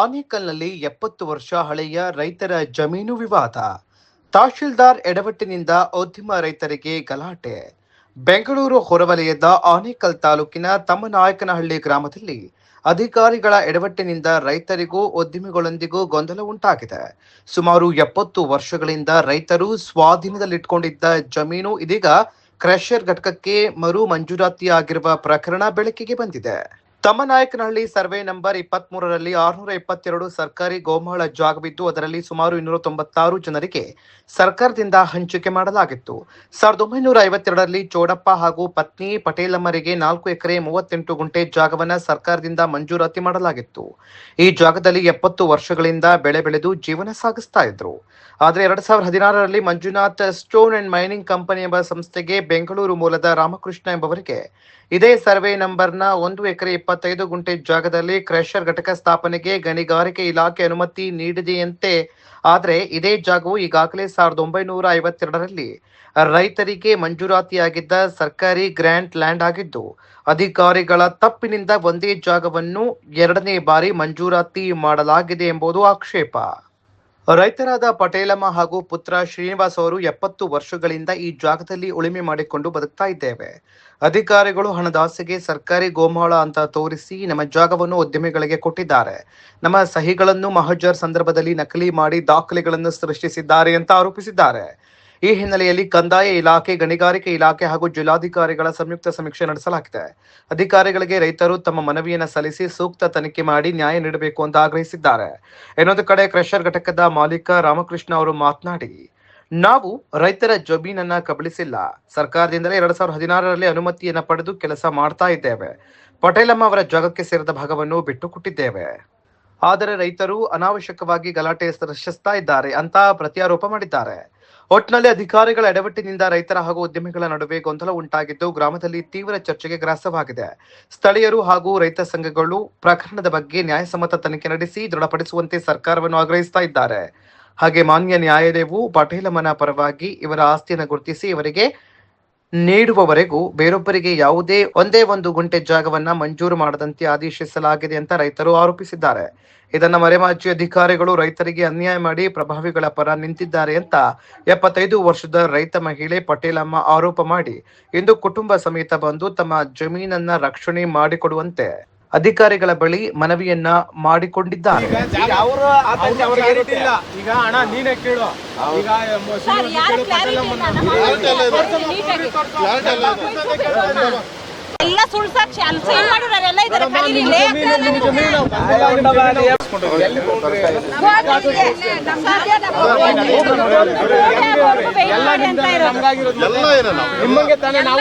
ಆನೇಕಲ್ನಲ್ಲಿ ಎಪ್ಪತ್ತು ವರ್ಷ ಹಳೆಯ ರೈತರ ಜಮೀನು ವಿವಾದ. ತಹಶೀಲ್ದಾರ್ ಎಡವಟ್ಟಿನಿಂದ ಉದ್ಯಮ ರೈತರಿಗೆ ಗಲಾಟೆ. ಬೆಂಗಳೂರು ಹೊರವಲಯದ ಆನೇಕಲ್ ತಾಲೂಕಿನ ತಮ್ಮನಾಯಕನಹಳ್ಳಿ ಗ್ರಾಮದಲ್ಲಿ ಅಧಿಕಾರಿಗಳ ಎಡವಟ್ಟಿನಿಂದ ರೈತರಿಗೂ ಉದ್ಯಮಿಗಳೊಂದಿಗೂ ಗೊಂದಲ ಉಂಟಾಗಿದೆ. ಸುಮಾರು ಎಪ್ಪತ್ತು ವರ್ಷಗಳಿಂದ ರೈತರು ಸ್ವಾಧೀನದಲ್ಲಿಟ್ಕೊಂಡಿದ್ದ ಜಮೀನು ಇದೀಗ ಕ್ರಷರ್ ಘಟಕಕ್ಕೆ ಮರು ಮಂಜೂರಾತಿಯಾಗಿರುವ ಪ್ರಕರಣ ಬೆಳಕಿಗೆ ಬಂದಿದೆ. ತಮ್ಮನಾಯಕನಹಳ್ಳಿ ಸರ್ವೆ ನಂಬರ್ ಇಪ್ಪತ್ತ್ ಮೂರರಲ್ಲಿ ಆರುನೂರ ಇಪ್ಪತ್ತೆರಡು ಸರ್ಕಾರಿ ಗೋಮಾಳ ಜಾಗವಿದ್ದು, ಅದರಲ್ಲಿ ಸುಮಾರು ಇನ್ನೂರ ತೊಂಬತ್ತಾರು ಜನರಿಗೆ ಸರ್ಕಾರದಿಂದ ಹಂಚಿಕೆ ಮಾಡಲಾಗಿತ್ತು. ಸಾವಿರದ ಒಂಬೈನೂರ ಐವತ್ತೆರಡರಲ್ಲಿ ಚೋಡಪ್ಪ ಹಾಗೂ ಪತ್ನಿ ಪಟೇಲಮ್ಮರಿಗೆ ನಾಲ್ಕು ಎಕರೆ ಮೂವತ್ತೆಂಟು ಗುಂಟೆ ಜಾಗವನ್ನು ಸರ್ಕಾರದಿಂದ ಮಂಜೂರಾತಿ ಮಾಡಲಾಗಿತ್ತು. ಈ ಜಾಗದಲ್ಲಿ ಎಪ್ಪತ್ತು ವರ್ಷಗಳಿಂದ ಬೆಳೆ ಬೆಳೆದು ಜೀವನ ಸಾಗಿಸ್ತಾ ಇದ್ರು. ಆದರೆ ಎರಡ್ ಸಾವಿರದ ಹದಿನಾರರಲ್ಲಿ Manjunath stone and mining company ಎಂಬ ಸಂಸ್ಥೆಗೆ ಬೆಂಗಳೂರು ಮೂಲದ ರಾಮಕೃಷ್ಣ ಎಂಬವರಿಗೆ ಇದೇ ಸರ್ವೆ ನಂಬರ್ನ ಒಂದು ಎಕರೆ ಇಪ್ಪತ್ತೈದು ಗುಂಟೆ ಜಾಗದಲ್ಲಿ ಕ್ರಷರ್ ಘಟಕ ಸ್ಥಾಪನೆಗೆ ಗಣಿಗಾರಿಕೆ ಇಲಾಖೆ ಅನುಮತಿ ನೀಡಿದೆಯಂತೆ. ಆದರೆ ಇದೇ ಜಾಗವು ಈಗಾಗಲೇ ಸಾವಿರದ ಒಂಬೈನೂರ ಐವತ್ತೆರಡರಲ್ಲಿ ರೈತರಿಗೆ ಮಂಜೂರಾತಿಯಾಗಿದ್ದ ಸರ್ಕಾರಿ ಗ್ರ್ಯಾಂಡ್ ಲ್ಯಾಂಡ್ ಆಗಿದ್ದು, ಅಧಿಕಾರಿಗಳ ತಪ್ಪಿನಿಂದ ಒಂದೇ ಜಾಗವನ್ನು ಎರಡನೇ ಬಾರಿ ಮಂಜೂರಾತಿ ಮಾಡಲಾಗಿದೆ ಎಂಬುದು ಆಕ್ಷೇಪ. ರೈತರಾದ ಪಟೇಲಮ್ಮ ಹಾಗೂ ಪುತ್ರ ಶ್ರೀನಿವಾಸ್ ಅವರು ಎಪ್ಪತ್ತು ವರ್ಷಗಳಿಂದ ಈ ಜಾಗದಲ್ಲಿ ಉಳುಮೆ ಮಾಡಿಕೊಂಡು ಬದುಕ್ತಾ ಇದ್ದೇವೆ. ಅಧಿಕಾರಿಗಳು ಹಣದಾಸೆಗೆ ಸರ್ಕಾರಿ ಗೋಮಾಳ ಅಂತ ತೋರಿಸಿ ನಮ್ಮ ಜಾಗವನ್ನು ಉದ್ಯಮಿಗಳಿಗೆ ಕೊಟ್ಟಿದ್ದಾರೆ. ನಮ್ಮ ಸಹಿಗಳನ್ನು ಮಹಜರ್ ಸಂದರ್ಭದಲ್ಲಿ ನಕಲಿ ಮಾಡಿ ದಾಖಲೆಗಳನ್ನು ಸೃಷ್ಟಿಸಿದ್ದಾರೆ ಅಂತ ಆರೋಪಿಸಿದ್ದಾರೆ. ಈ ಹಿನ್ನೆಲೆಯಲ್ಲಿ ಕಂದಾಯ ಇಲಾಖೆ, ಗಣಿಗಾರಿಕೆ ಇಲಾಖೆ ಹಾಗೂ ಜಿಲ್ಲಾಧಿಕಾರಿಗಳ ಸಂಯುಕ್ತ ಸಮೀಕ್ಷೆ ನಡೆಸಲಾಗಿದೆ. ಅಧಿಕಾರಿಗಳಿಗೆ ರೈತರು ತಮ್ಮ ಮನವಿಯನ್ನು ಸಲ್ಲಿಸಿ ಸೂಕ್ತ ತನಿಖೆ ಮಾಡಿ ನ್ಯಾಯ ನೀಡಬೇಕು ಅಂತ ಆಗ್ರಹಿಸಿದ್ದಾರೆ. ಇನ್ನೊಂದು ಕಡೆ ಕ್ರಷರ್ ಘಟಕದ ಮಾಲೀಕ ರಾಮಕೃಷ್ಣ ಅವರು ಮಾತನಾಡಿ, ನಾವು ರೈತರ ಜಮೀನನ್ನ ಕಬಳಿಸಿಲ್ಲ. ಸರ್ಕಾರದಿಂದಲೇ ಎರಡ್ ಸಾವಿರದ ಹದಿನಾರರಲ್ಲಿ ಅನುಮತಿಯನ್ನ ಪಡೆದು ಕೆಲಸ ಮಾಡ್ತಾ ಇದ್ದೇವೆ. ಪಟೇಲಮ್ಮ ಅವರ ಜಾಗಕ್ಕೆ ಸೇರಿದ ಭಾಗವನ್ನು ಬಿಟ್ಟು ಕೊಟ್ಟಿದ್ದೇವೆ ಆದರೆ ರೈತರು ಅನಾವಶ್ಯಕವಾಗಿ ಗಲಾಟೆ ಸೃಷ್ಟಿಸ್ತಾ ಇದ್ದಾರೆ ಅಂತ ಪ್ರತ್ಯಾರೋಪ ಮಾಡಿದ್ದಾರೆ. ಒಟ್ನಲ್ಲಿ ಅಧಿಕಾರಿಗಳ ಎಡವಟ್ಟಿನಿಂದ ರೈತರ ಹಾಗೂ ಉದ್ಯಮಿಗಳ ನಡುವೆ ಗೊಂದಲ ಉಂಟಾಗಿದ್ದು ಗ್ರಾಮದಲ್ಲಿ ತೀವ್ರ ಚರ್ಚೆಗೆ ಗ್ರಾಸವಾಗಿದೆ. ಸ್ಥಳೀಯರು ಹಾಗೂ ರೈತ ಸಂಘಗಳು ಪ್ರಕರಣದ ಬಗ್ಗೆ ನ್ಯಾಯಸಮ್ಮತ ತನಿಖೆ ನಡೆಸಿ ದೃಢಪಡಿಸುವಂತೆ ಸರ್ಕಾರವನ್ನು ಆಗ್ರಹಿಸ್ತಾ ಇದ್ದಾರೆ. ಹಾಗೆ ಮಾನ್ಯ ನ್ಯಾಯಾಲಯವು ಪಟೇಲಮ್ಮನ ಪರವಾಗಿ ಇವರ ಆಸ್ತಿಯನ್ನು ಗುರುತಿಸಿ ಇವರಿಗೆ ನೀಡುವವರೆಗೂ ಬೇರೊಬ್ಬರಿಗೆ ಯಾವುದೇ ಒಂದೇ ಒಂದು ಗುಂಟೆ ಜಾಗವನ್ನ ಮಂಜೂರು ಮಾಡದಂತೆ ಆದೇಶಿಸಲಾಗಿದೆ ಅಂತ ರೈತರು ಆರೋಪಿಸಿದ್ದಾರೆ. ಇದನ್ನ ಮರೆಮಾಚಿ ಅಧಿಕಾರಿಗಳು ರೈತರಿಗೆ ಅನ್ಯಾಯ ಮಾಡಿ ಪ್ರಭಾವಿಗಳ ಪರ ನಿಂತಿದ್ದಾರೆ ಅಂತ ಎಪ್ಪತ್ತೈದು ವರ್ಷದ ರೈತ ಮಹಿಳೆ ಪಟೇಲಮ್ಮ ಆರೋಪ ಮಾಡಿ ಇಂದು ಕುಟುಂಬ ಸಮೇತ ಬಂದು ತಮ್ಮ ಜಮೀನನ್ನ ರಕ್ಷಣೆ ಮಾಡಿಕೊಡುವಂತೆ. ಅಧಿಕಾರಿಗಳ ಬಳಿ ಮನವಿಯನ್ನ ಮಾಡಿಕೊಂಡಿದ್ದಾರೆ. ಈಗ ಹಣ ನೀನೇ ಕೇಳು. ಈಗ ಶ್ರೀನಿವಾಸ ಕೇಳು. ಎಲ್ಲ ಸುಳ್ಳು ಸಾಕ್ಷಿ ಅಲ್ಲಿ ಸೈನ್ ಮಾಡಿರೋರು ಎಲ್ಲ ಇದ್ದಾರೆ ತಾನೇ ನಾವು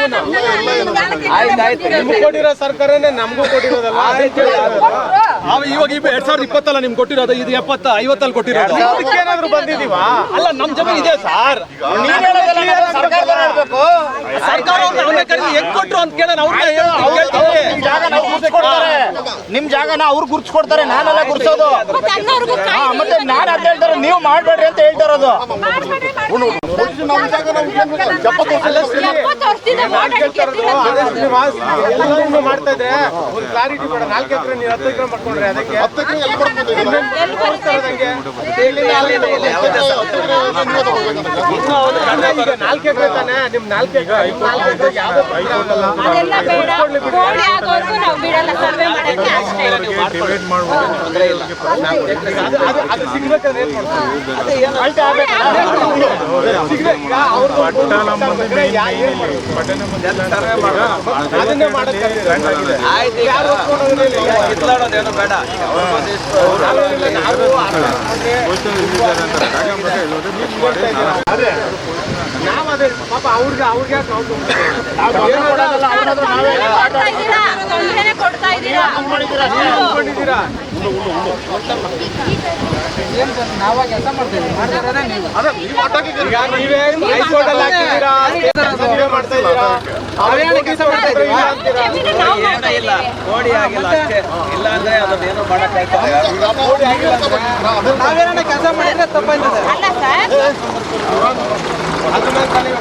ನಿಮ್ಗೆ ಕೊಟ್ಟಿರೋ ಸರ್ಕಾರನೇ ನಮಗೂ ಕೊಟ್ಟಿರೋದಲ್ಲ ಇವಾಗ ಇವ್ ಎರಡ್ ಸಾವಿರದ ಇಪ್ಪತ್ತಲ್ಲ ನಿಮ್ಗೆ ಕೊಟ್ಟಿರೋದು ಇದು ಎಪ್ಪತ್ತ ಐವತ್ತಲ್ಲಿ ಕೊಟ್ಟಿರೋದು. ಏನಾದ್ರು ಬಂದಿದೀವ ಅಲ್ಲ ನಮ್ ಜಮೀನ್ ಇದೆ ಸರ್. ಸರ್ಕಾರ ಹೆಂಗ್ ಕೊಟ್ರು ಅಂತ ಕೇಳೋಣ ನಿಮ್ ಜಾಗನ ಅವ್ರು ಗುರ್ಸ್ಕೊಡ್ತಾರೆ ನಾನೆಲ್ಲ ಗುರ್ಸೋದು ಮತ್ತೆ ನಾನು ಅಂತ ಹೇಳ್ತಾರೆ ನೀವು ಮಾಡ್ಬೇಡ್ರಿ ಅಂತ ವರ್ಷದಿಂದ ಓಡಾಡಿ ಮಾಡ್ತಾ ಇದ್ರೆ ಒಂದು ಕ್ಲಾರಿಟಿ ಬೇಡ. ನಾಲ್ಕು ಎಕರೆ ನೀವು ಹತ್ತು ಎಕರೆ ಮಾಡ್ಕೊಂಡ್ರೆ ಅದಕ್ಕೆ. ಎಲ್ಲಿ ಬರುತ್ತೆ? ಈಗ ನಾಲ್ಕು ಎಕರೆ ತಾನೆ? ನಿಮ್ ನಾಲ್ಕು ಎಕರೆ ಅದನ್ನೇ ಬೇಡ. ನಾವು ಅದು. ಪಾಪ ಅವ್ರಿಗೆ ಅವ್ರಿಗೆ ಕೊಡ್ತಾ ಇದ್ದೀರಾ? ನೋಡಿ ಆಗಿಲ್ಲ ಅಷ್ಟೇ. ಇಲ್ಲ ಅಂದ್ರೆ ಅದನ್ನೇನೋ ಮಾಡಕ್ ನೋಡಿ ಆಗಿಲ್ಲ ಅಂದ್ರೆ ಕೆಲಸ ಮಾಡಿದ್ರೆ ತಪ್ಪಾಯ್ತದೆ. ಇವಾಗ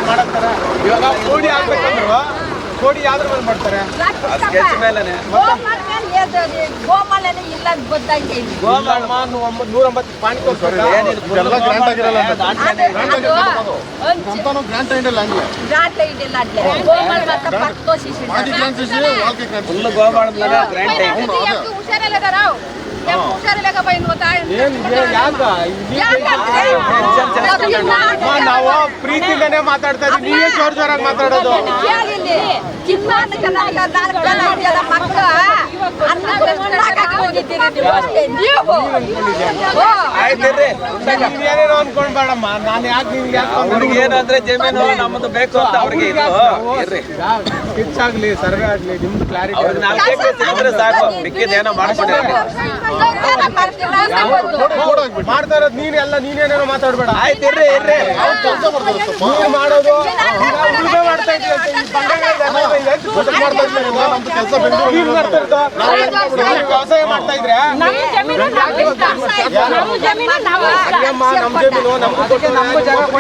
ಮಾಡಕ್ತಾರ ಇವಾಗ ಕೋಡಿ ಆಗ್ಬೇಕಂದ್ರು ಕೋಡಿ ಯಾವ್ದ್ರ ಮೇಲೆ ಮಾಡ್ತಾರೆ? ಸ್ಕೆಚ್ ಮೇಲೆನೆ. ಹೋಗ್ ಗೋಮಾಳನೇ ಇಲ್ಲ ಅಂತ ಇಲ್ಲಿ. ಒಂಬತ್ತು ನೂರೊಂಬತ್ತು ಪಾಣಿ ತೋರಿಸ್ಬೇಕಾ ಇದೆಲ್ಲ ಗ್ರಾಂಟ್ ಆಗಿರಲ್ಲ ಅಂತ. ಅದು ಅದು ಒಂಚೂರು ಅಂತಾನು ಗ್ರಾಂಟ್ ಆಗಿಲ್ಲ ಹಂಗೆ. ದಾಟ್ಲೆ ಇದಿಲ್ಲ ಅಟ್ಲೆ ಗೋಮಾಳ ಮಾತ್ರ ಪತ್ತು ಶಿಶು ಗ್ರಾಂಟ್ ವಾಲ್ಕೆ ಗ್ರಾಂಟ್ ನಾವು ಪ್ರೀತಿಲೇನೆ ಮಾತಾಡ್ತಾ ಇದ್ದೀವಿ. ನೀವೇ ಜೋರ್ ಜೋರಾಗಿ ಮಾತಾಡೋದು. ನಾನು ಯಾಕೆ ನಿಮ್ಗೆ ಯಾಕೆ ಏನಂದ್ರೆ ಜಮೀನು ನಮ್ಮದು ಬೇಕು ಅಂತ ಅವ್ರಿಗೆ ಇದು. ಇರ್ರಿ. ಪಿಚ್ ಆಗ್ಲಿ ಸರ್ವೆ ಆಗ್ಲಿ ನಿಮ್ದು ಕ್ಲಾರಿಟಿ ಸಾಕು ಮಿಕ್ಕಿದ ಏನೋ ಮಾಡ್ಕೊಂಡಿರ್ರಿ ಮಾಡ್ತಾ ಇರೋದು ನೀನ್ ಎಲ್ಲ ನೀನೇನೇನೋ ಮಾತಾಡ್ಬೇಡ. ಆಯ್ತು ಇರ್ರಿ ಇರ್ರಿ. ನೀನ್ ಮಾಡೋದು. ಉಳುಮೆ ಮಾಡ್ತಾ ಇದ್ದೀವಿ? ನೀವು ವ್ಯವಸಾಯ ಮಾಡ್ತಾ ಇದ್ರೆ? ನಮ್ಮ ಜಮೀನು. ನಮ್ಮ ಜಮೀನು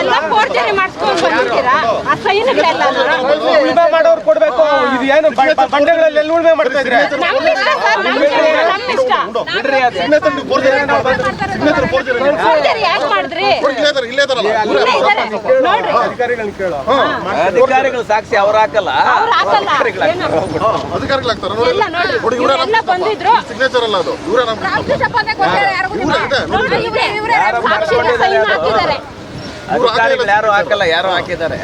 ಎಲ್ಲ ಫೋರ್ಜರಿ ಮಾಡಿಸ್ಕೊಂಡು ಬಂದಿದ್ದೀರಾ ಆ ಸೈನ್ಗಳೆಲ್ಲ ಉಳುಮೆ ಮಾಡೋರು ಕೊಡಬೇಕು. ಇದು ಏನು ಬಂಡೆಗಳಲ್ಲಿ ಎಲ್ಲಿ ಉಳುಮೆ ಮಾಡ್ತಾ ಇದ್ರೆ ಫೋರ್ಜರಿ ಯಾಕೆ ಮಾಡಿದ್ರಿ? ಅಧಿಕಾರಿಗಳು ಸಾಕ್ಷಿ ಅವ್ರು ಹಾಕಲ್ಲ. ಅವ್ರು ಹಾಕಲ್ಲ. ಏನು ಅಧಿಕಾರಿಗಳು ಆಗ್ತಾರೆ ನೋಡಿ ಎಲ್ಲ ನೋಡಿ ಇವರೇ ಇವರೆಲ್ಲ ಬಂದಿದ್ರು. ಸಿಗ್ನೇಚರ್ ಅಲ್ಲ ಅದು. ಇವರೇ ನಮ್ಮ ಅಧಿಕಾರಿಗಳು ಯಾರು ಹಾಕಲ್ಲ ಯಾರು ಹಾಕಿದ್ದಾರೆ.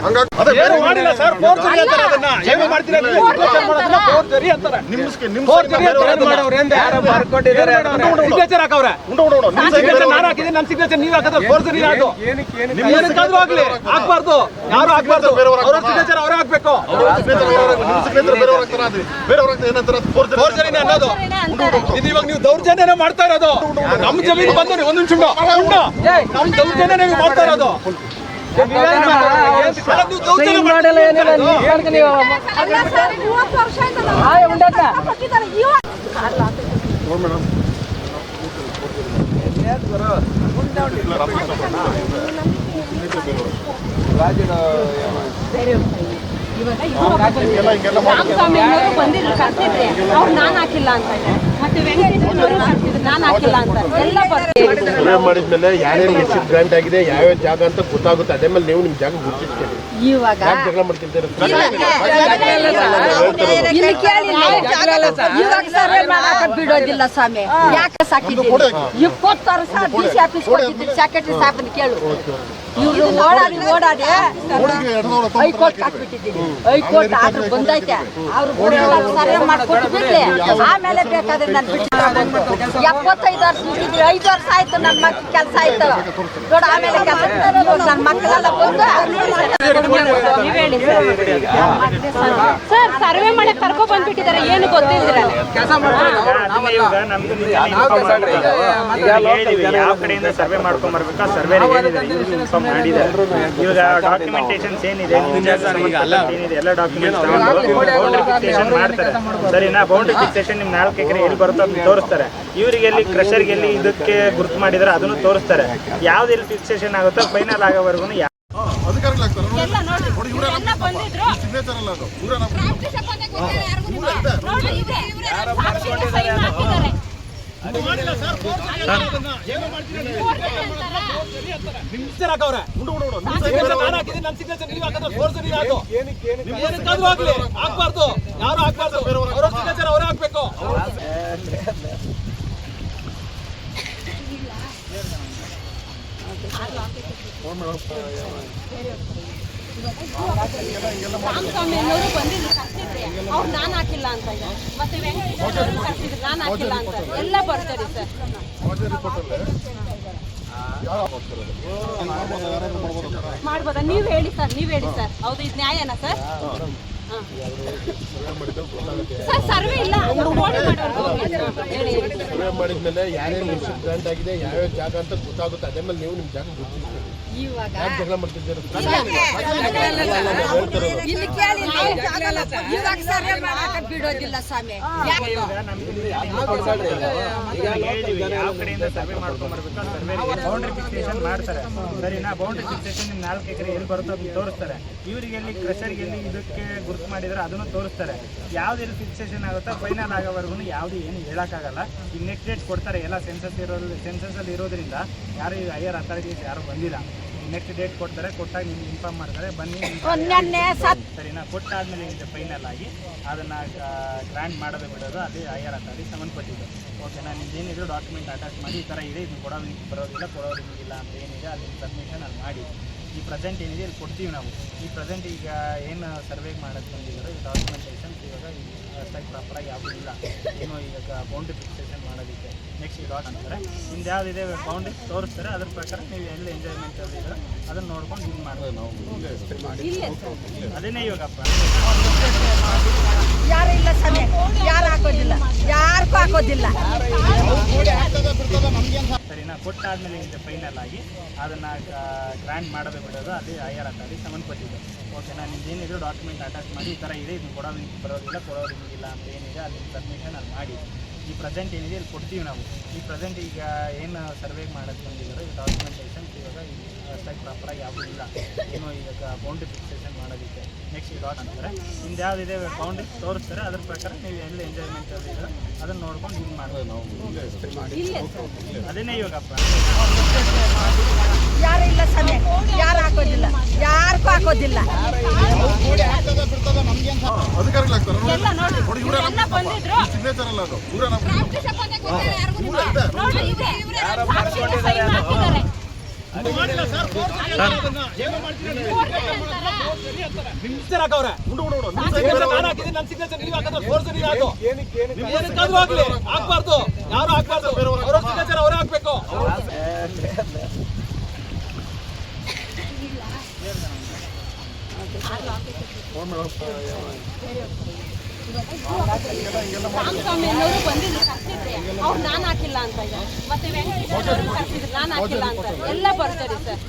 ಮಾಡಿಲ್ಲ ಸರ್ ಫೋರ್ಜರಿ ಅಂತಾರೆ ಅದನ್ನ. ಏನು ಮಾಡ್ತೀರಾ ನೀವು? Signature ಮಾಡೋದನ್ನ ಫೋರ್ಜರಿ ಅಂತಾರೆ? ನಿಮ್ ಸ್ಕಿ- ನಿಮ್ ಫೋರ್ಜರಿ ಅಂತಾರೆ ಮಾಡೋರು ಎಂದ? ಯಾರು ಬರ್ಕೊಟ್ಟಿದ್ದಾರೆ ಸಿಗ್ನೇಚರ್ ಹಾಕವ್ರೆ? ಉಂಡು ಉಂಡು ಉಂಡು. ನನ್ನ ಸಿಗ್ನೇಚರ್ ನಾನು ಹಾಕಿದ್ದೀನಿ ನನ್ನ ಸಿಗ್ನೇಚರ್ ನೀವು ಹಾಕಿದ್ರೆ ಫೋರ್ಜರಿ ಅದು ಏನಕ್ಕೆ ಏನಕ್ಕೆ ನಿಮ್ಮ ಏನಕ್ಕಾದ್ರೂ ಆಗ್ಲಿ ಹಾಕ್ಬಾರ್ದು. ಯಾರು ಹಾಕ್ಬಾರ್ದು? ಅವ್ರ ಸಿಗ್ನೇಚರ್ ಅವರೇ ಹಾಕ್ಬೇಕು. ನಿಮ್ ಫೋರ್ಜರಿನೇ ಅನ್ನೋದು. ಇದು ಇವಾಗ ನೀವು ದೌರ್ಜನ್ಯನೇ ಮಾಡ್ತಾ ಇರೋದು. ನಮ್ಮ ಜಮೀನು ಬಂದು ಒಂದ್ ನಿಮಿಷ ಉಂಡು. ನಮ್ ದೌರ್ಜನ್ಯ ನೀವು ಮಾಡ್ತಾ ಇರೋದು. ಇವಾಗ ಬಂದಿದ್ರು ಕರ್ತಿದ್ರಿ ಅವ್ರು ನಾನು ಹಾಕಿಲ್ಲ ಅಂತ ಸರ್ವೆ ಮಾಡಿದ್ಮೇಲೆ ಯಾರ್ಯಾರು ಎಷ್ಟು ಗ್ರಾಂಟ್ ಆಗಿದೆ ಯಾವ ಜಾಗ ಅಂತ ಗೊತ್ತಾಗುತ್ತೆ ಅದೇ ಮೇಲೆ ನೀವು ನಿಮ್ ಜಾಗ ಗುರುತಿಸ್ಕೊಳ್ಳಿ ಇವಾಗ ಯಾಕೆ ಜಗಳ ಮಾಡ್ಕೊಂತೀರ ಇಲ್ಲಿ ಕೇಳಿ ಇವಾಗ ಸರ್ವೆ ಮಾಡಾಕ ಬಿಡೋದಿಲ್ಲ ಸ್ವಾಮಿ ಯಾಕೆ ಸಾಕಿದ್ದೀರಿ ಇಪ್ಪತ್ತು ವರ್ಷ ಡಿ ಸಿ ಆಫೀಸ್ ಕೊಟ್ಟಿದ್ದೀರಿ ಸೆಕ್ರೆಟರಿ ಸಾಹೇಬನ್ ಕೇಳು ಇವ್ರು ಓಡಾಡಿ ಓಡಾಡಿ ಹೈಕೋರ್ಟ್ ಹಾಕ್ಬಿಟ್ಟಿದ್ದೀನಿ ಹೈಕೋರ್ಟ್ ಆರ್ಡರ್ ಬಂದೈತೆ ಅವ್ರು ಸರ್ವೆ ಮಾಡ್ಕೊಟ್ಟು ಬಿಡ್ಲಿ ಆಮೇಲೆ ಬೇಕಾದ್ರೆ ಎಪ್ಪತ್ತೈದು ವರ್ಷ ಐದು ವರ್ಷ ಆಯ್ತು ನನ್ನ ಮಕ್ಳು ಕೆಲಸ ಆಯ್ತು. ನೋಡ ಆಮೇಲೆ ಕೆಲಸ ನನ್ನ ಮಕ್ಕಳೆಲ್ಲ ಬಂದು ನೀವ್ ಹೇಳಿ ಸರ್ ಸರ್ವೆ ಮಾಡಿ ಕರ್ಕೊ ಬಂದ್ಬಿಟ್ಟಿದ್ದಾರೆ ಏನು ಗೊತ್ತಿಲ್ಲ ಯಾವ ಕಡೆಯಿಂದ ಸರ್ವೆ ಮಾಡ್ಕೊಂಡ್ ಬರ್ಬೇಕು? ಆ ಸರ್ವೆ ಮಾಡಿದ್ದಾರೆ ಇವಾಗ ಡಾಕ್ಯುಮೆಂಟೇಶನ್ಸ್ ಏನಿದೆ? ಏನಿದೆ? ಎಲ್ಲ ಡಾಕ್ಯುಮೆಂಟ್ಸ್ ಮಾಡ್ತಾರೆ. ಸರಿನಾ ಬೌಂಡ್ರಿ ಫಿಕ್ಸೇಷನ್ ನಿಮ್ ನಾಲ್ಕು ಎಕರೆ ಬರುತ್ತೋ ಅದನ್ನ ತೋರಿಸ್ತಾರೆ. ಇವರಿಗೆ ಎಲ್ಲಿ ಕ್ರಷರ್ಗೆ ಎಲ್ಲಿ ಇದಕ್ಕೆ ಗುರುತು ಮಾಡಿದ್ರೆ ಅದನ್ನು ತೋರಿಸ್ತಾರೆ. ಯಾವ್ದು ಇಲ್ಲಿ ಫಿಕ್ಸೇಷನ್ ಆಗುತ್ತೋ ಫೈನಲ್ ಆಗೋವರೆಗೂ ಅಧಿಕಾರಿಗಳು ಸಿಗ್ನೇಚರ್ ಹಾಕವ್ರೆ ನಾನು ಹಾಕಿದ್ದೀನಿ ನನ್ನ ಸಿಗ್ನೇಚರ್ ನೀವು ಹಾಕಿದ್ರೆ ಫೋರ್ಜರಿ ಅದು ನಿಮ್ಗೆ ಏನಕ್ಕಾದ್ರೂ ಆಗ್ಲಿ ಹಾಕ್ಬಾರ್ದು ಯಾರು ಹಾಕ್ಬಾರ್ದು ಅವ್ರ ಸಿಗ್ನೇಚರ್ ಅವರೇ? ಹಾಕ್ಬೇಕು ರಾಮಸ್ವಾಮಿ ಅನ್ನೋರು ಬಂದಿದ್ರು ಕರ್ತಿದ್ರಿ ಅವ್ರು ನಾನ್ ಹಾಕಿಲ್ಲ ಅಂತ. ಮತ್ತೆ ನಾನ್ ಹಾಕಿಲ್ಲ ಅಂತ. ಎಲ್ಲ ಬರ್ತಾರೆ ಸರ್. ಮಾಡ್ಬೋದಾ? ನೀವ್ ಹೇಳಿ ಸರ್, ನೀವ್ ಹೇಳಿ ಸರ್. ಹೌದು, ಇದು ನ್ಯಾಯನಾ ಸರ್. ಸರ್, ಸರ್ವೆ ಇಲ್ಲ. ಸರ್ವೆ ಮಾಡಿದ್ಮೇಲೆ ಯಾರ್ಯಾರು ಆಗಿದೆ, ಯಾವ್ಯಾವ ಜಾಗ ಅಂತ ಗೊತ್ತಾಗುತ್ತೆ. ಅದೇ ಮೇಲೆ ನೀವು ನಿಮ್ ಜಾಗ ಗುರುತಿಸ್ಕೊಳ್ಳಿ ಇವಾಗ ಜಗಳ ಮಾಡ್ತಿದ್ದೀರಾ ಇಲ್ಲಿ ಕೇಳಿ ನಾವು ಜಾಗ ಇವಾಗ ಸರ್ವೆ ಮಾಡಕ ಬಿಡೋದಿಲ್ಲ ಸ್ವಾಮಿ ಯಾಕೆ ಯಾವ ಕಡೆಯಿಂದ ಸರ್ವೆ ಮಾಡ್ಕೊಂಡ್ ಬರ್ಬೇಕು ಸರ್ವೆ ಬೌಂಡ್ರಿ ಫಿಕ್ಸೇಷನ್ ಮಾಡ್ತಾರೆ ಸರಿನಾ ಬೌಂಡ್ರಿ ಫಿಕ್ಸೇಷನ್ ನಾಲ್ಕು ಎಕರೆ ಎಲ್ಲಿ ಬರುತ್ತೋ ಅದನ್ನ ತೋರಿಸ್ತಾರೆ ಇವರಿಗೆ ಎಲ್ಲಿ ಕ್ರಷರ್ಗೆ ಎಲ್ಲಿ ಇದಕ್ಕೆ ಗುರುತು ಮಾಡಿದ್ರೆ ಅದನ್ನು ತೋರಿಸ್ತಾರೆ ಯಾವ್ದು ಎಲ್ಲಿ ಫಿಕ್ಸೇಷನ್ ಆಗುತ್ತೋ ಫೈನಲ್ ಆಗೋವರೆಗೂ ಯಾವ್ದು ಏನು ಹೇಳಕ್ಕಾಗಲ್ಲ ಈಗ ನೆಕ್ಸ್ಟ್ ಡೇಟ್ ಕೊಡ್ತಾರೆ ಎಲ್ಲ ಸೆನ್ಸಸ್ ಇರೋ ಸೆನ್ಸಸ್ ಅಲ್ಲಿ ಇರೋದ್ರಿಂದ ಯಾರು ಈಗ ಹೈಯರ್ ಅಥಾರಿಟೀಸ್ ಯಾರು ಬಂದಿಲ್ಲ ನೆಕ್ಸ್ಟ್ ಡೇಟ್ ಕೊಡ್ತಾರೆ ಕೊಟ್ಟಾಗ ನಿಮ್ಗೆ ಇನ್ಫಾರ್ಮ್ ಮಾಡ್ತಾರೆ. ಬನ್ನಿ ಸರಿನಾ? ಕೊಟ್ಟಾದ್ಮೇಲೆ ನಿಮಗೆ ಫೈನಲ್ ಆಗಿ ಅದನ್ನ ಗ್ರ್ಯಾಂಡ್ ಮಾಡೋದು ಬಿಡೋದು ಅದೇ ಹೈಯರ್ ಅಥಾರಿಟಿ ಸಂಬಂಧಪಟ್ಟಿದ್ದು ಓಕೆನಾ ನಿಮ್ದು ಏನಿದ್ರು ಡಾಕ್ಯುಮೆಂಟ್ ಅಟ್ಯಾಚ್ ಮಾಡಿ ಈ ಥರ ಇದೆ ಇದು ಕೊಡೋದು ಬರೋದಿಲ್ಲ ಕೊಡೋದು ಇಲ್ಲ ಅಂತ ಏನಿದೆ ಅಲ್ಲಿ ಸಬ್ಮಿಷನ್ ಅಲ್ಲಿ ಮಾಡಿ. ಈ ಪ್ರೆಸೆಂಟ್ ಏನಿದೆ ಇಲ್ಲಿ ಕೊಡ್ತೀವಿ ನಾವು. ಈ ಪ್ರೆಸೆಂಟ್ ಈಗ ಏನು ಸರ್ವೆ ಮಾಡೋದು ಬಂದಿದ್ದಾರೆ ಈ ಡಾಕ್ಯುಮೆಂಟೇಷನ್ಸ್ ಇವಾಗ ಈ ಪ್ರಾಪರಾಗಿ ಯಾವುದೂ ಇಲ್ಲ ಏನು ಈಗ ಬೌಂಡ್ರಿ ಫಿಕ್ಸೇಷನ್ ಮಾಡೋದಕ್ಕೆ ನೆಕ್ಸ್ಟ್ ಡಾಟ್ ಅಂತಾರೆ ನಿಮ್ದು ಇದೆ ಬೌಂಡ್ರಿ ತೋರಿಸ್ತಾರೆ. ಅದ್ರ ಪ್ರಕಾರ ನೀವು ಎಲ್ಲಿ ಎಂಜಾಯ್ಮೆಂಟ್ ಇದ್ರೆ ಅದನ್ನ ನೋಡ್ಕೊಂಡು ಇದು ಮಾಡ್ಬೋದು. ಅದೇನೇ ಇವಾಗಪ್ಪ ಯಾರು ಇಲ್ಲ ಸರಿ. ಯಾರು ಹಾಕೋದಿಲ್ಲ. ಯಾರಿಗೂ ಹಾಕೋದಿಲ್ಲ. ಸರಿನಾ ಕೊಟ್ಟಾದ್ಮೇಲೆ ಏನಿದೆ ಫೈನಲ್ ಆಗಿ ಅದನ್ನ ಗ್ರ್ಯಾಂಡ್ ಮಾಡೋದು ಬಿಡೋದು. ಅದೇ ಹೈಯರ್ ಅಥಾರಿಟಿ ಸಂಬಂಧಪಟ್ಟಿದ್ದು ಓಕೆನಾ ನಿಮ್ದು ಏನಿದ್ರು ಡಾಕ್ಯುಮೆಂಟ್ ಅಟ್ಯಾಚ್ ಮಾಡಿ ಈ ಥರ ಇದೆ. ಇದನ್ನು ಕೊಡೋದು ಬರೋದಿಲ್ಲ ಕೊಡೋದು ಇಲ್ಲ ಅಂತ ಏನಿದೆ ಅಲ್ಲಿ ಸಬ್ಮಿಷನ್ ಅಲ್ಲಿ ಮಾಡಿ. ಈ ಪ್ರೆಸೆಂಟ್ ಏನಿದೆ ಇಲ್ಲಿ ಕೊಡ್ತೀವಿ ನಾವು. ಈ ಪ್ರೆಸೆಂಟ್ ಈಗ ಏನು ಸರ್ವೆ ಮಾಡೋದು ಬಂದಿದ್ದಾರೆ ಅಷ್ಟಾಗಿ ಪ್ರಾಪರಾಗಿ ಯಾವುದೂ ಇಲ್ಲ. ಏನು ಈಗ ಬೌಂಡ್ರಿ ಫಿಕ್ಸೇಷನ್ ಮಾಡೋದಕ್ಕೆ ನೆಕ್ಸ್ಟ್ ಡಾಟ್ ಅಂತಾರೆ ನಿಮ್ದು ಇದೆ ಬೌಂಡ್ರಿ ತೋರಿಸ್ತಾರೆ ಅದ್ರ ಪ್ರಕಾರ ನೀವು ಎಲ್ಲಿ ಎಂಜಾಯ್ಮೆಂಟ್ ಇದ್ರೆ ಅದನ್ನ ನೋಡ್ಕೊಂಡು ಇದು ಮಾಡ್ಬೋದು. ಅದೇನೇ ಇವಾಗಪ್ಪ ಯಾರು ಇಲ್ಲ ಸಮಯ ಯಾರು ಹಾಕೋದಿಲ್ಲ. ಯಾರಿಗೂ ಹಾಕೋದಿಲ್ಲ. ಬಂದಿದ್ರು. ಹಾಕ್ಬಾರ್ದು ಯಾರು ಹಾಕ್ಬಾರ್ದು ಸಿಗ್ನೇಚರ್ ಅವರೇ ಹಾಕ್ಬೇಕು ರಾಮಸ್ವಾಮಿಯವರು ಬಂದಿದ್ರು ಕರ್ಸಿದ್ರೆ, ಅವ್ರು ನಾನು ಹಾಕಿಲ್ಲ ಅಂತ. ಮತ್ತೆ ವೆಂಕಟೇಶ್ವರ ಕರ್ಸಿದ್ರು ನಾನು ಹಾಕಿಲ್ಲ ಅಂತ. ಎಲ್ಲ ಬರ್ತಾರೆ ಸರ್.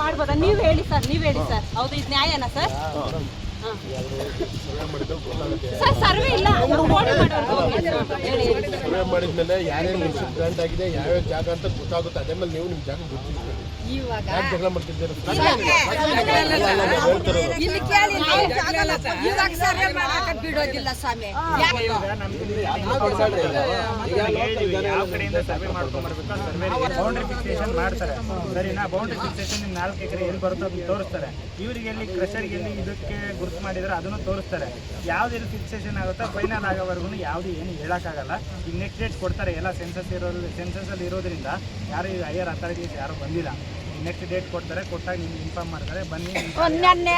ಮಾಡ್ಬೋದಾ? ನೀವು ಹೇಳಿ ಸರ್, ನೀವು ಹೇಳಿ ಸರ್. ಹೌದು, ಇದು ನ್ಯಾಯನಾ ಸರ್. ಸರ್, ಸರ್ವೆ ಇಲ್ಲ. ಸರ್ವೆ ಮಾಡಿದ್ಮೇಲೆ ಯಾರ್ಯಾರು ಲಿಸ್ಟ್ ಗ್ರಾಂಟ್ ಆಗಿದೆ, ಯಾವ್ಯಾವ ಜಾಗ ಅಂತ ಗೊತ್ತಾಗುತ್ತೆ. ಅದೇ ಮೇಲೆ ನೀವು ನಿಮ್ ಜಾಗ ಗುರುತಿಸ್ಬೇಕು ಇವಾಗ ಜಗಳ ಮಾಡ್ತಿದ್ದೀರಾ ಇಲ್ಲಿ ಕೇಳಿ ಇವಾಗ ಸರ್ವೆ ಮಾಡಕ ಬಿಡೋದಿಲ್ಲ ಸ್ವಾಮಿ. ಯಾವ ಕಡೆಯಿಂದ ಸರ್ವೆ ಮಾಡ್ಕೊಂಡ್ ಬರ್ಬೇಕು ಸರ್ವೆ ಬೌಂಡ್ರಿ ಫಿಕ್ಸೇಷನ್ ಮಾಡ್ತಾರೆ. ಸರಿನಾ? ಬೌಂಡ್ರಿ ಫಿಕ್ಸೇಷನ್ ನಾಲ್ಕು ಎಕರೆ ಎಲ್ಲಿ ಬರುತ್ತೋ ಅದನ್ನ ತೋರಿಸ್ತಾರೆ. ಇವರಿಗೆ ಎಲ್ಲಿ ಕ್ರಷರ್ಗೆ ಎಲ್ಲಿ ಇದಕ್ಕೆ ಗುರುತು ಮಾಡಿದ್ರೆ ಅದನ್ನು ತೋರಿಸ್ತಾರೆ. ಯಾವ್ದು ಎಲ್ಲಿ ಫಿಕ್ಸೇಷನ್ ಆಗುತ್ತೋ ಫೈನಲ್ ಆಗೋವರೆಗೂ ಯಾವ್ದು ಏನು ಹೇಳಕ್ಕಾಗಲ್ಲ. ಈಗ ನೆಕ್ಸ್ಟ್ ಡೇಟ್ ಕೊಡ್ತಾರೆ. ಎಲ್ಲ ಸೆನ್ಸಸ್ ಇರೋದು ಸೆನ್ಸಸ್ ಅಲ್ಲಿ ಇರೋದ್ರಿಂದ ಯಾರು ಈಗ ಹೈಯರ್ ಅಥಾರಿಟೀಸ್ ಯಾರು ಬಂದಿಲ್ಲ. ನೆಕ್ಸ್ಟ್ ಡೇಟ್ ಕೊಡ್ತಾರೆ ಕೊಟ್ಟಾಗ ನಿಮ್ಗೆ ಇನ್ಫಾರ್ಮ್ ಮಾಡ್ತಾರೆ. ಬನ್ನಿ ಇರುವಂತ ನೆನ್ನೆ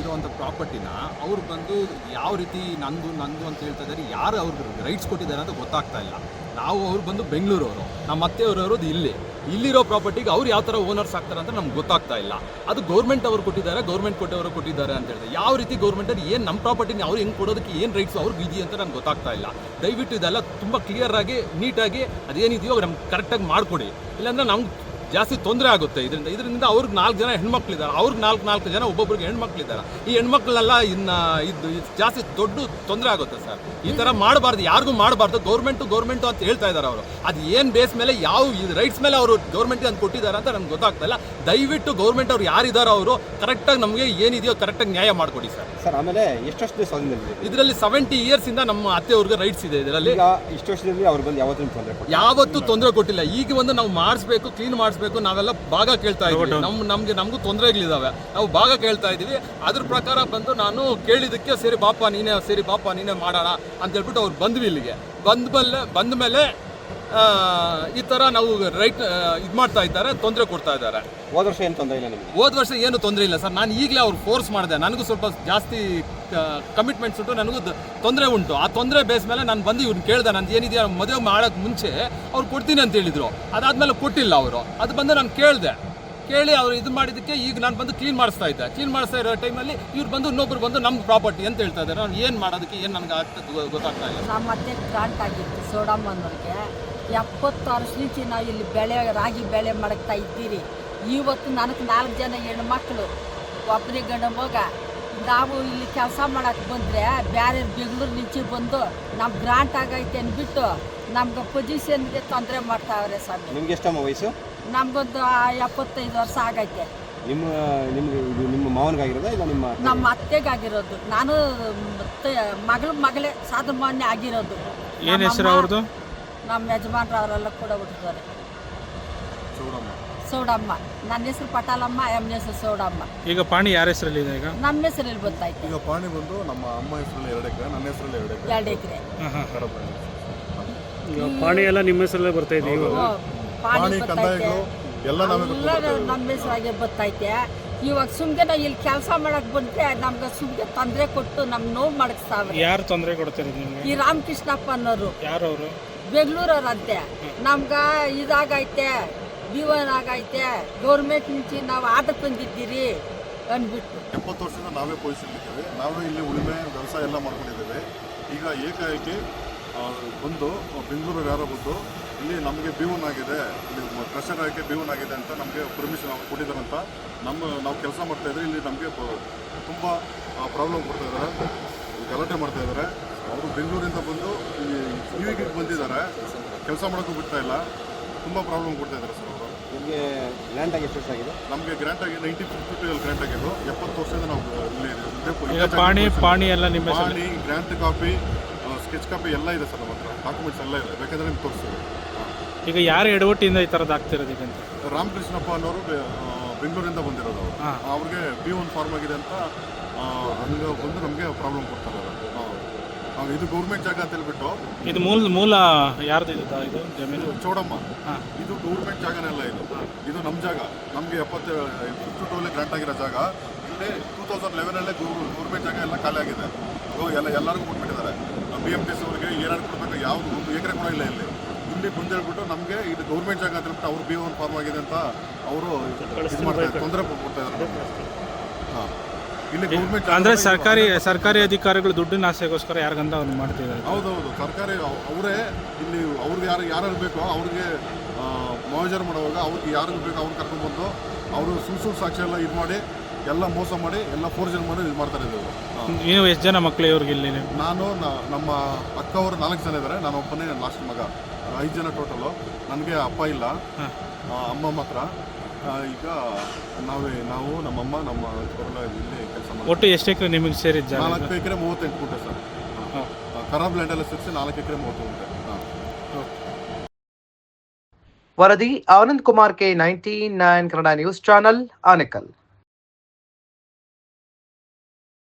ಇರುವಂಥ ಪ್ರಾಪರ್ಟಿನ ಅವ್ರು ಬಂದು ಯಾವ ರೀತಿ ನಂದು ನಂದು ಅಂತ ಹೇಳ್ತಾ ಇದ್ದಾರೆ ಯಾರು ಅವ್ರಿಗೆ ರೈಟ್ಸ್ ಕೊಟ್ಟಿದ್ದಾರೆ ಅಂತ ಗೊತ್ತಾಗ್ತಾ ಇಲ್ಲ. ನಾವು ಅವ್ರು ಬಂದು ಬೆಂಗಳೂರವರು ನಮ್ಮ ಅತ್ತೆಯವರು ಇರೋದು ಇಲ್ಲಿ. ಇಲ್ಲಿರೋ ಪ್ರಾಪರ್ಟಿಗೆ ಅವ್ರು ಯಾವ ಥರ ಓನರ್ಸ್ ಆಗ್ತಾರೆ ಅಂತ ನಮ್ಗೆ ಗೊತ್ತಾಗ್ತಾ ಇಲ್ಲ. ಅದು ಗೌರ್ಮೆಂಟ್ ಅವರು ಕೊಟ್ಟಿದ್ದಾರೆ ಗೌರ್ಮೆಂಟ್ ಕೊಟ್ಟವರು ಕೊಟ್ಟಿದ್ದಾರೆ ಅಂತ ಹೇಳಿದ್ರೆ ಯಾವ ರೀತಿ ಗೌರ್ಮೆಂಟಲ್ಲಿ ಏನು ನಮ್ಮ ಪ್ರಾಪರ್ಟಿನ ಅವ್ರು ಹೆಂಗೆ ಕೊಡೋದಕ್ಕೆ ಏನು ರೈಟ್ಸ್ ಅವ್ರಿಗೆ ಇದೆಯಾ ಅಂತ ನಂಗೆ ಗೊತ್ತಾಗ್ತಾ ಇಲ್ಲ. ದಯವಿಟ್ಟು ಇದೆಲ್ಲ ತುಂಬ ಕ್ಲಿಯರ್ ಆಗಿ ನೀಟಾಗಿ ಅದೇನಿದೆಯೋ ನಮ್ಗೆ ಕರೆಕ್ಟಾಗಿ ಮಾಡಿಕೊಡಿ. ಇಲ್ಲಾಂದ್ರೆ ನಮ್ಗೆ ಜಾಸ್ತಿ ತೊಂದರೆ ಆಗುತ್ತೆ. ಇದರಿಂದ ಇದರಿಂದ ಅವ್ರಿಗೆ ನಾಲ್ಕು ಜನ ಹೆಣ್ಮಕ್ಳಿದ್ದಾರೆ ಅವ್ರಿಗೆ ನಾಲ್ಕು ನಾಲ್ಕು ಜನ ಒಬ್ಬೊಬ್ರಿಗೆ ಹೆಣ್ಮಕ್ಳಿದ್ದಾರೆ ಈ ಹೆಣ್ಮಕ್ಳೆಲ್ಲ ಇನ್ನು ಇದು ಜಾಸ್ತಿ ದೊಡ್ಡ ತೊಂದರೆ ಆಗುತ್ತೆ ಸರ್. ಈ ಥರ ಮಾಡಬಾರ್ದು ಯಾರಿಗೂ ಮಾಡಬಾರ್ದು. ಗೌರ್ಮೆಂಟು ಗೌರ್ಮೆಂಟು ಅಂತ ಹೇಳ್ತಾ ಇದ್ದಾರೆ ಅವರು. ಅದು ಏನು ಬೇಸ್ ಮೇಲೆ ಯಾವ ರೈಟ್ಸ್ ಮೇಲೆ ಅವರು ಗೌರ್ಮೆಂಟ್ಗೆ ಅಂತ ಕೊಟ್ಟಿದ್ದಾರೆ ಅಂತ ನಮ್ಗೆ ಗೊತ್ತಾಗ್ತಾ ಇಲ್ಲ. ದಯವಿಟ್ಟು ಗೌರ್ಮೆಂಟ್ ಅವ್ರು ಯಾರಿದ್ದಾರೋ ಅವರು ಕರೆಕ್ಟಾಗಿ ನಮಗೆ ಏನಿದೆಯೋ ಕರೆಕ್ಟಾಗಿ ನ್ಯಾಯ ಮಾಡಿಕೊಡಿ ಸರ್. ಸರ್ ಆಮೇಲೆ ಎಷ್ಟು ಸ್ವಾಧೀನದಲ್ಲಿ ಇದರಲ್ಲಿ ಸೆವೆಂಟಿ ಇಂದ ನಮ್ಮ ಅತ್ತೆಯವ್ರಿಗೆ ರೈಟ್ಸ್ ಇದೆ ಇದರಲ್ಲಿ. ಇಷ್ಟು ವರ್ಷದಲ್ಲಿ ಅವ್ರು ಬಂದು ಯಾವತ್ತೂ ತೊಂದರೆ ಕೊಟ್ಟಿಲ್ಲ. ಯಾವತ್ತೂ ತೊಂದರೆ ಕೊಟ್ಟಿಲ್ಲ. ಈಗ ಒಂದು ನಾವು ಮಾಡಿಸ್ಬೇಕು ಕ್ಲೀನ್ ಮಾಡಿಸ್ಬೇಕು ನಾವೆಲ್ಲ ಭಾಗ ಕೇಳ್ತಾ ಇದ್ದೀವಿ. ನಮ್ ನಮ್ಗೆ ನಮಗೂ ತೊಂದರೆಗಳಿದ್ದಾವೆ ನಾವು ಭಾಗ ಕೇಳ್ತಾ ಇದ್ದೀವಿ. ಅದ್ರ ಪ್ರಕಾರ ಬಂದು ನಾನು ಕೇಳಿದಕ್ಕೆ ಸರಿ ಬಾಪ ನೀನೇ ಸರಿ ಬಾಪ ನೀನೇ ಮಾಡೋಣ ಅಂತ ಹೇಳ್ಬಿಟ್ಟು ಅವ್ರು ಬಂದ್ವಿ ಇಲ್ಲಿಗೆ. ಬಂದ ಮೇಲೆ ಬಂದ ಮೇಲೆ ಈ ಥರ ನಾವು ರೈಟ್ ಇದು ಮಾಡ್ತಾ ಇದ್ದಾರೆ ತೊಂದರೆ ಕೊಡ್ತಾ ಇದ್ದಾರೆ. ಹೋದ ವರ್ಷ ಏನು ತೊಂದರೆ ಇಲ್ಲ ನಿಮಗೆ? ಹೋದ ವರ್ಷ ಏನು ತೊಂದರೆ ಇಲ್ಲ ಸರ್. ನಾನು ಈಗಲೇ ಅವ್ರು ಫೋರ್ಸ್ ಮಾಡಿದೆ. ನನಗೂ ಸ್ವಲ್ಪ ಜಾಸ್ತಿ ಕಮಿಟ್ಮೆಂಟ್ಸ್ ಉಂಟು ನನಗೂ ತೊಂದರೆ ಉಂಟು. ಆ ತೊಂದರೆ ಬೇಸ್ ಮೇಲೆ ನಾನು ಬಂದು ಇವ್ರನ್ನ ಕೇಳಿದೆ. ನಂದು ಏನಿದೆಯಾ ಮದುವೆ ಮಾಡೋಕ್ಕೆ ಮುಂಚೆ ಅವ್ರು ಕೊಡ್ತೀನಿ ಅಂತ ಹೇಳಿದರು. ಅದಾದಮೇಲೆ ಕೊಟ್ಟಿಲ್ಲ ಅವರು. ಅದು ಬಂದು ನಾನು ಕೇಳಿದೆ. ಕೇಳಿ ಅವ್ರು ಇದು ಮಾಡಿದ್ದಕ್ಕೆ ಈಗ ನಾನು ಬಂದು ಕ್ಲೀನ್ ಮಾಡಿಸ್ತಾ ಇದ್ದೆ. ಕ್ಲೀನ್ ಮಾಡಿಸ್ತಾ ಇರೋ ಟೈಮಲ್ಲಿ ಇವ್ರು ಬಂದು ಇನ್ನೊಬ್ರು ಬಂದು ನಮ್ಮ ಪ್ರಾಪರ್ಟಿ ಅಂತ ಹೇಳ್ತಾ ಇದ್ದಾರೆ. ಅವ್ರು ಏನು ಮಾಡೋದಕ್ಕೆ ಏನು ನನಗೆ ಆಗ್ತದೆ ಗೊತ್ತಾಗ್ತಾ ಇಲ್ಲ. ನಮ್ಮ ಮತ್ತೆ ಗ್ರಾಂಟ್ ಆಗಿತ್ತು ಸೋಡಮ್ಮನವ್ರಿಗೆ ಎಪ್ಪತ್ತು ವರ್ಷ ನಾವು ಇಲ್ಲಿ ಬೆಳೆ, ರಾಗಿ ಬೆಳೆ ಮಾಡ್ತಾ ಇದ್ದೀರಿ. ಇವತ್ತು ನನಗೆ ನಾಲ್ಕು ಜನ ಹೆಣ್ಣು ಮಕ್ಕಳು ಒಬ್ಬರಿಗೆ ಗಂಡ ಮಗ ನಾವು ಇಲ್ಲಿ ಕೆಲಸ ಮಾಡಕ್ಕೆ ಬಂದರೆ ಬೇರೆ ಬೆಂಗಳೂರು ನಿಂಚಿ ಬಂದು ನಮ್ಮ ಗ್ರಾಂಟ್ ಆಗೈತೆ ಅಂದ್ಬಿಟ್ಟು ನಮ್ಗೆ ಪೊಸಿಷನ್ಗೆ ತೊಂದರೆ ಮಾಡ್ತಾವ್ರೆ ಸ್ವಾಮಿ. ನಿಮ್ಗೆ ಎಷ್ಟಮ್ಮ ವಯಸ್ಸು? ನಮಗೊಂದು ಎಪ್ಪತ್ತೈದು ವರ್ಷ ಆಗೈತೆ. ನಿಮ್ಮ ನಿಮ್ಗೆ ಇದು ನಿಮ್ಮ ಮಾವನಿಗಾಗಿರೋದಾ ಇಲ್ಲ ನಿಮ್ಮ ನಮ್ಮ ಅತ್ತೆಗಾಗಿರೋದು. ನಾನು ಮತ್ತೆ ಮಗಳ ಮಗಳೇ ಸಾಧಮಾನ್ಯ ಆಗಿರೋದು. ಏನ್ ಹೆಸರು ಅವ್ರದ್ದು ನಮ್ಮ ಯಜಮಾನ್ರು ಅವರೆಲ್ಲ ಕೂಡ ಹುಟ್ಟಿದ್ದಾರೆ ಸೌಡಮ್ಮ. ನನ್ನ ಹೆಸರು ಪಟಾಲಮ್ಮ ಎಂ ಹೆಸರು ಸೋಡಮ್ಮ. ಈಗ ಪಾಣಿ ಯಾರ ಹೆಸರಲ್ಲಿ ಇದೆ ಈಗ? ನಮ್ಮ ಹೆಸರಲ್ಲಿ ಗೊತ್ತಾಯ್ತು. ಈಗ ಪಾಣಿ ಬಂದು ನಮ್ಮ ಅಮ್ಮ ಹೆಸರಲ್ಲಿ ಎರಡು ಎಕರೆ ನನ್ನ ಹೆಸರಲ್ಲಿ ಎರಡು ಎಕರೆ. ಎರಡು ಎಕರೆ. ಪಾಣಿ ಎಲ್ಲ ನಿಮ್ಮ ಹೆಸರಲ್ಲೇ ಬರ್ತಾ ಇದೆ ಪಾಣಿ ಕಂದಾಯಗಳು ಎಲ್ಲ ನಮ್ಮ ಹೆಸರಾಗೆ ಗೊತ್ತೈತೆ ಇವಾಗ ಸುಮ್ಗೆ ನಾವು ಇಲ್ಲಿ ಕೆಲಸ ಮಾಡಕ್ ಬಂದ್ರೆ ನಮ್ಗೆ ಸುಮ್ಗೆ ತೊಂದರೆ ಕೊಟ್ಟು ನಮ್ ನೋವು ಮಾಡಿಸ್ತಾವ್ರೆ ಯಾರು ತೊಂದರೆ ಕೊಡ್ತಾರೆ ನಿಮ್ಗೆ? ಈ ರಾಮಕೃಷ್ಣಪ್ಪ ಅನ್ನೋರು. ಯಾರು ಅವರು ಬೆಂಗಳೂರವ್ರಂತೆ. ನಮ್ಗ ಇದಾಗೈತೆ. ಜೀವನ ಆಗೈತೆ ಗೌರ್ಮೆಂಟ್ నుంచి ನಾವು ಆಟ ತಂದಿದ್ದೀರಿ ಅಂದ್ಬಿಟ್ಟು. ಎಪ್ಪತ್ತು ವರ್ಷದಿಂದ ನಾವೇ ಪೋಷಿಸಿದ್ದೇವೆ ನಾವೇ ಇಲ್ಲಿ ಉಳುಮೆ, ವ್ಯವಸಾಯ ಎಲ್ಲ ಮಾಡ್ಕೊಂಡಿದ್ದೇವೆ. ಈಗ ಏಕಾಏಕಿ ಬಂದು ಬೆಂಗಳೂರು ಯಾರೋ ಬಂದು, ಇಲ್ಲಿ ನಮಗೆ ಬೀವನ್ ಆಗಿದೆ. ಇಲ್ಲಿ ಕ್ರಷರ್ ಆಗಿ ಬೀವನ್ ಆಗಿದೆ ಅಂತ ನಮಗೆ ಪರ್ಮಿಷನ್ ಕೊಟ್ಟಿದ್ದಾರಂತ. ನಮ್ಮ, ನಾವು ಕೆಲಸ ಮಾಡ್ತಾ ಇದ್ರೆ ಇಲ್ಲಿ ನಮಗೆ ತುಂಬ ಪ್ರಾಬ್ಲಮ್ ಕೊಡ್ತಾ ಇದ್ದಾರೆ ಗಲಾಟೆ ಮಾಡ್ತಾ ಇದ್ದಾರೆ ಅವರು ಬೆಂಗಳೂರಿಂದ ಬಂದು ಇವಿಗೆ ಬಂದಿದ್ದಾರೆ. ಕೆಲಸ ಮಾಡೋಕ್ಕೂ ಬಿಡ್ತಾ ಇಲ್ಲ. ತುಂಬ ಪ್ರಾಬ್ಲಮ್ ಕೊಡ್ತಾ ಇದ್ದಾರೆ ಸರ್ ಅವರು. ನಿಮಗೆ ಗ್ರ್ಯಾಂಟ್ ಆಗಿ ಎಷ್ಟು ಆಗಿದೆ? ನಮಗೆ ಗ್ರ್ಯಾಂಟ್ ಆಗಿ ನೈನ್ಟೀನ್ ಫಿಫ್ಟಿ ಟು ಅಲ್ಲಿ ಗ್ರಾಂಟ್ ಆಗಿದ್ದು ಎಪ್ಪತ್ತು ವರ್ಷದಿಂದ ನಾವು ಇಲ್ಲಿ ಈಗ ಪಾಣಿ ಪಾಣಿ ಎಲ್ಲ ನಿಮ್ಮ ಹೆಸರಲ್ಲಿ ಪಾಣಿ ಗ್ರ್ಯಾಂಟ್ ಕಾಪಿ ಸ್ಕೆಚ್ ಕಾಪಿ ಎಲ್ಲ ಇದೆ ಸರ್ ನಮ್ಮ ಹತ್ರ. ಡಾಕ್ಯುಮೆಂಟ್ಸ್ ಎಲ್ಲ ಇದೆ. ಬೇಕಾದ್ರೆ ನಿಮ್ಗೆ ತೋರಿಸ್ತೀವಿ ಈಗ ಯಾರು ಎಡವಟ್ಟಿಂದ ಈ ಥರದ್ದು ಆಗ್ತಿರೋದು ಈಗ ಅಂತ? ರಾಮಕೃಷ್ಣಪ್ಪ ಅನ್ನೋರು ಬೆ- ಆ, ಬೆಂಗಳೂರಿಂದ ಬಂದಿರೋದು ಅವರು. ಹಾ. ಅವ್ರಿಗೆ ಬಿ ಒನ್ ಫಾರ್ಮ್ ಆಗಿದೆ ಅಂತ ಆ, ಹಂಗೆ ಬಂದು ನಮಗೆ ಪ್ರಾಬ್ಲಮ್ ಕೊಡ್ತಾರೆ ಇದು ಗೌರ್ಮೆಂಟ್ ಜಾಗ ಅಂತ ಹೇಳ್ಬಿಟ್ಟು. ಇದು ಮೂಲ ಮೂಲ ಯಾರ್ದು ಇದು ಇದು ಜಮೀನು? ಚೌಡಮ್ಮ. ಹಾ. ಇದು ಗೌರ್ಮೆಂಟ್ ಜಾಗನೆಲ್ಲ ಇದು. ಇದು ನಮ್ಮ ಜಾಗ. ನಮಗೆ ಎಪ್ಪತ್ತು ಫಿಫ್ಟಿ ಟೂಲ್ಲಿ ಗ್ರಾಂಟ್ ಆಗಿರೋ ಜಾಗ. ಇಲ್ಲಿ ಟೂ ತೌಸಂಡ್ ಲೆವೆನಲ್ಲೇ ಗೌರ್ಮೆಂಟ್ ಜಾಗ ಎಲ್ಲ ಖಾಲಿ ಆಗಿದೆ. ಎಲ್ಲ ಎಲ್ಲರಿಗೂ ಕೊಟ್ಬಿಟ್ಟಿದ್ದಾರೆ. ಬಿ ಎಂ ಟಿ ಸಿ ಅವ್ರಿಗೆ ಏನಾದ್ರು ಕೊಡಬೇಕು. ಯಾವುದು ಒಂದು ಎಕರೆ ಕೂಡ ಇಲ್ಲ ಇಲ್ಲಿ. ಇಲ್ಲಿ ಬಂದು ಹೇಳ್ಬಿಟ್ಟು ನಮಗೆ ಇದು ಗೌರ್ಮೆಂಟ್ ಜಾಗ ಅಂತ ಹೇಳ್ಬಿಟ್ಟು ಅವ್ರು ಬಿ ಒನ್ ಫಾರ್ಮ್ ಆಗಿದೆ ಅಂತ ಅವರು ಇದು ಮಾಡ್ತಾರೆ ತೊಂದರೆ ಕೊಡ್ತಾ ಇದ್ದಾರೆ ಹಾಂ. ಇಲ್ಲಿ ಗೌರ್ಮೆಂಟ್ ಅಂದ್ರೆ ಸರ್ಕಾರಿ ಸರ್ಕಾರಿ ಅಧಿಕಾರಿಗಳು ದುಡ್ಡಿನ ಆಸೆಗೋಸ್ಕರ ಯಾರಿಗಂತ ಅವ್ರು ಮಾಡ್ತಿದ್ದಾರೆ? ಹೌದೌದು ಸರ್ಕಾರಿ ಅವ್- ಅವರೇ ಇಲ್ಲಿ ಅವ್ರಿಗೆ ಯಾರು ಯಾರು ಬೇಕೋ ಅವ್ರಿಗೆ ಮೋಜರ್ ಮಾಡುವಾಗ ಅವ್ರಿಗೆ ಯಾರಿಗೆ ಬೇಕೋ ಅವ್ರು ಕರ್ಕೊಂಡ್ಬಂದು ಅವರು ಸುಳ್ಳು ಸುಳ್ಳು ಸಾಕ್ಷಿ ಎಲ್ಲ ಇದು ಮಾಡಿ ಎಲ್ಲ ಮೋಸ ಮಾಡಿ ಎಲ್ಲ ಫೋರ್ಜನ್ ಮಾಡಿ ಇದು ಮಾಡ್ತಾರೆ ಇದು. ನೀವು ಎಷ್ಟು ಜನ ಮಕ್ಕಳು ಇವ್ರಿಗೆ ಇಲ್ಲಿ ನಾನು ನಮ್ಮ ಅಕ್ಕ ಅವರು ನಾಲ್ಕು ಜನ ಇದ್ದಾರೆ ನಾನು ಒಬ್ಬನೇ ಲಾಸ್ಟ್ ಮಗ. ಐದು ಜನ ಟೋಟಲು ನನಗೆ ಅಪ್ಪ ಇಲ್ಲ. ಅಮ್ಮ ಮಾತ್ರ. ಈಗ ನಾವೇ ನಾವು ನಮ್ಮಮ್ಮ ನಮ್ಮ ಅವರೆಲ್ಲ ಇಲ್ಲಿ ಕೆಲಸ ಮಾಡ್ತೀವಿ ಒಟ್ಟು ಎಷ್ಟು ಎಕರೆ ನಿಮಗೆ ಸೇರಿದ ಜಾಗ? ಇದು? ನಾಲ್ಕು ಎಕರೆ ಮೂವತ್ತೆಂಟು ಗುಂಟೆ ಸರ್. ಹಾ. ಖರಾಬ್ ಲ್ಯಾಂಡ್ ಎಲ್ಲ ಸೇರಿಸಿ ನಾಲ್ಕು ಎಕರೆ ಮೂವತ್ತು ಗುಂಟೆ. ಹಾಂ. ವರದಿ Anand Kumar K ninety nine Kannada news channel Anekal.